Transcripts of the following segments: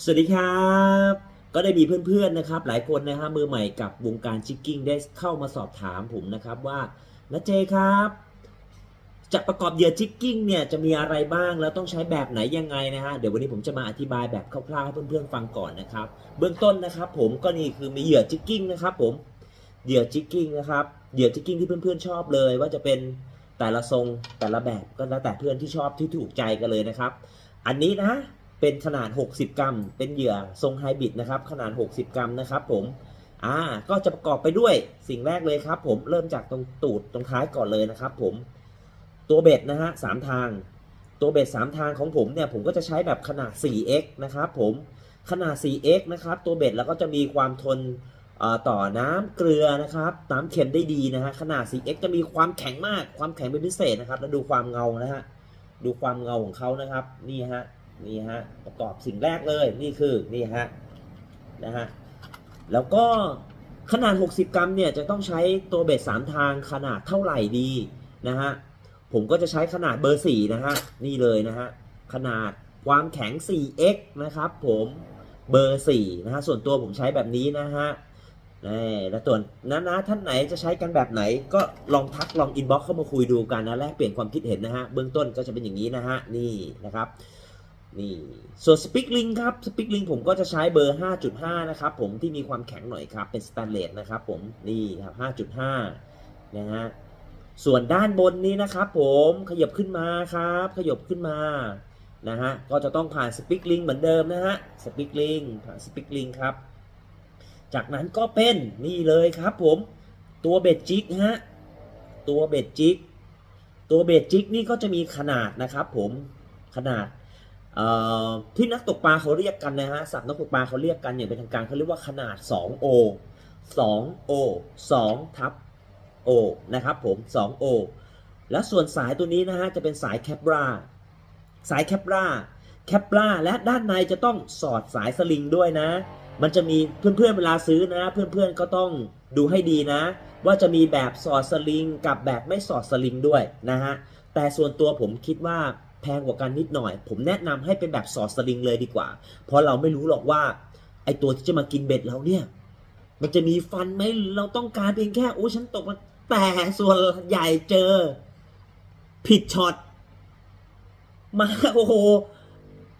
สวัสดีครับ ก็ได้มีเพื่อนๆนะครับ หลายคนนะฮะมือใหม่กับวงการจิกกิ้งได้เข้ามาสอบถามผมนะครับว่าณเจครับ จะประกอบเหยื่อจิกกิ้งเนี่ยจะมีอะไรบ้างแล้วต้องใช้แบบไหนยังไงนะฮะเดี๋ยววันนี้ผมจะมาอธิบายแบบคร่าวๆให้เพื่อนๆฟังก่อนนะครับ เบื้องต้นนะครับ ผมก็นี่คือมีเหยื่อจิกกิ้งนะครับผมเหยื่อจิกกิ้งนะครับเหยื่อจิกกิ้งที่เพื่อนๆชอบเลย ว่าจะเป็นแต่ละทรงแต่ละแบบก็แล้วแต่เพื่อนที่ชอบที่ถูกใจกันเลยนะครับ อันนี้นะ เป็นขนาด 60 กรัม เป็นเหยื่อทรงไฮบริดนะครับ ขนาด 60 กรัมนะครับผม อ่า ก็จะประกอบไปด้วยสิ่งแรกเลยครับ ผม เริ่มจากตรงตูดตรงท้ายก่อนเลยนะครับ ผม ตัวเบ็ดนะฮะสามทาง ตัวเบ็ดสามทางของผมเนี่ย ผมก็จะใช้แบบขนาด 4x นะครับผม ขนาด 4x นะครับ ตัวเบ็ดแล้วก็จะมีความทนต่อน้ำเกลือนะครับน้ำเค็มได้ดีนะฮะขนาด 4x จะมีความแข็งมาก ความแข็งเป็นพิเศษนะครับ แล้วดูความเงานะฮะ ดูความเงาของเขานะครับ นี่ฮะ นี่ฮะประกอบสิ่งแรกเลยนี่คือนี่ฮะนะฮะแล้วก็ขนาด 60 กรัมเนี่ยจะต้องใช้ตัวเบ็ด3ทางขนาดเท่าไหร่ดีนะฮะผมก็จะใช้ขนาดเบอร์ 4 นะฮะนี่เลยนะฮะขนาดความแข็ง 4x นะครับผมเบอร์ 4 นะฮะส่วนตัวผมใช้แบบนี้นะฮะนี่แล้วตัวนั้นนะท่านไหนจะใช้กันแบบไหนก็ลองทักลองอินบ็อกเข้ามาคุยดูกันนะแลกเปลี่ยนความคิดเห็นนะฮะเบื้องต้นก็จะเป็นอย่างนี้นะฮะนี่นะครับ นี่ส่วนสปิกลิงครับสปิกลิงผมก็จะใช้เบอร์ 5.5 นะครับผมที่มีความแข็งหน่อยครับ เป็นสแตนเลสนะครับผมนี่ครับ 5.5 นะฮะส่วนด้านบนนี้นะครับผมขยับขึ้นมาครับ ขยับขึ้นมานะฮะก็จะต้องผ่านสปิกลิงเหมือนเดิมนะฮะสปิกลิงผ่านสปิกลิงครับ จากนั้นก็เป็นนี่เลยครับผมตัวเบ็ดจิกฮะตัวเบ็ดจิกตัวเบ็ดจิกนี่ก็จะมีขนาดนะครับผมขนาด ที่นักตกปลาเขาเรียกกันนะฮะศัพท์นักตกปลาเขาเรียกกันอย่างเป็นทางการเขาเรียกว่าขนาด 2O 2O 2ทับ O นะครับผม 2O และส่วนสายตัวนี้นะฮะจะเป็นสายแคปราสายแคปราแคปราและด้านในจะต้องสอดสายสลิงด้วยนะ มันจะมีเพื่อนๆเวลาซื้อนะ เพื่อนๆก็ต้องดูให้ดีนะ ว่าจะมีแบบสอดสลิงกับแบบไม่สอดสลิงด้วยนะฮะแต่ส่วนตัวผมคิดว่า แพงกว่ากันนิดหน่อย ผมแนะนำให้เป็นแบบสอดสลิงเลยดีกว่า เพราะเราไม่รู้หรอกว่า ไอตัวที่จะมากินเบ็ดเราเนี่ย มันจะมีฟันไหมเราต้องการเพียงแค่โอ้ฉันตกมาแต่ส่วนใหญ่เจอ ผิดช็อตมาโอ้โห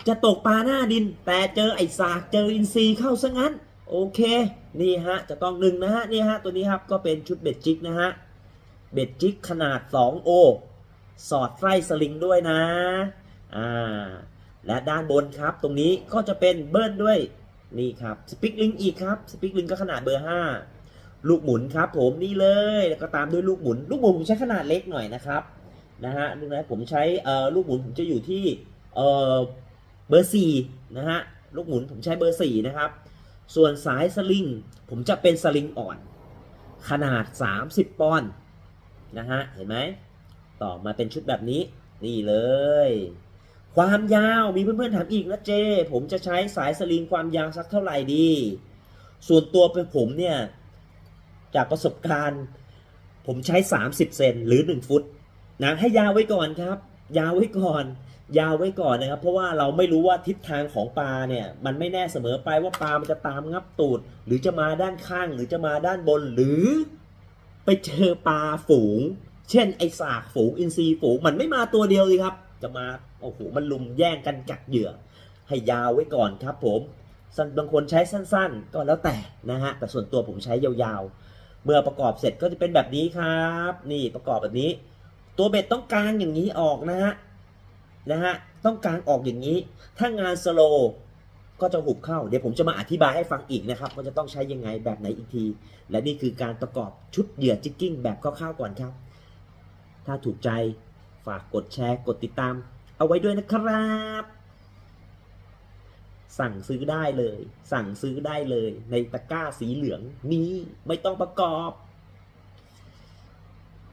จะตกปลาหน้าดิน แต่เจอไอสากเจออินทรีเข้าซะงั้น โอเค นี่ฮะ จะต้องหนึ่งนะฮะ นี่ฮะ ตัวนี้ครับก็เป็นชุดเบ็ดจิกนะฮะ เบ็ดจิกขนาด 2O สอดไส้สลิงด้วยนะอ่าและด้านบนครับ ตรงนี้ก็จะเป็นเบิ้ลด้วยนี่ครับสปิกลิงอีกครับสปิกลิงก็ขนาดเบอร์ 5 ลูกหมุนครับ ผมนี่เลยแล้วก็ตามด้วยลูกหมุน ลูกหมุนผมใช้ขนาดเล็กหน่อยนะครับนะฮะลูนะผมใช้เอ่อลูกหมุนผมจะอยู่ที่เอ่อเบอร์สี่นะฮะลูกหมุนผมใช้เบอร์สี่นะครับ ส่วนสายสลิงผมจะเป็นสลิงอ่อน ขนาด 30 ปอนด์นะฮะเห็นไหม ต่อมาเป็นชุดแบบนี้ นี่เลย ความยาวมีเพื่อนๆถามอีกนะเจ ผมจะใช้สายสลิงความยาวสักเท่าไหร่ดี ส่วนตัวเป็นผมเนี่ย จากประสบการณ์ ผมใช้ 30 เซนหรือ 1 ฟุตนะให้ยาวไว้ก่อนครับ ยาวไว้ก่อน ยาวไว้ก่อนนะครับ เพราะว่าเราไม่รู้ว่าทิศทางของปลาเนี่ยมันไม่แน่เสมอไปว่าปลามันจะตามงับตูด หรือจะมาด้านข้าง หรือจะมาด้านบนหรือไปเจอปลาฝูง เช่นไอสากฝูงอินทรีฝูงมันไม่มาตัวเดียวเลยครับ จะมาโอ้โหมันลุมแย่งกันกัดเหยื่อ ให้ยาวไว้ก่อนครับผมสั้นบางคนใช้สั้นๆ ก็แล้วแต่นะฮะแต่ส่วนตัวผมใช้ยาวๆ เมื่อประกอบเสร็จก็จะเป็นแบบนี้ครับ นี่ประกอบแบบนี้ ตัวเบ็ดต้องกางอย่างนี้ออกนะฮะนะฮะต้องกางออกอย่างนี้ ถ้างานสโลว์ก็จะหุบเข้า เดี๋ยวผมจะมาอธิบายให้ฟังอีกนะครับว่าจะต้องใช้ยังไงแบบไหนอีกที และนี่คือการประกอบชุดเหยื่อจิกกิ้งแบบคร่าวๆก่อนครับ ถ้าถูกใจฝากกดแชร์กดติดตาม เอาไว้ด้วยนะครับ สั่งซื้อได้เลย สั่งซื้อได้เลยในตะกร้าสีเหลืองนี้ไม่ต้องประกอบ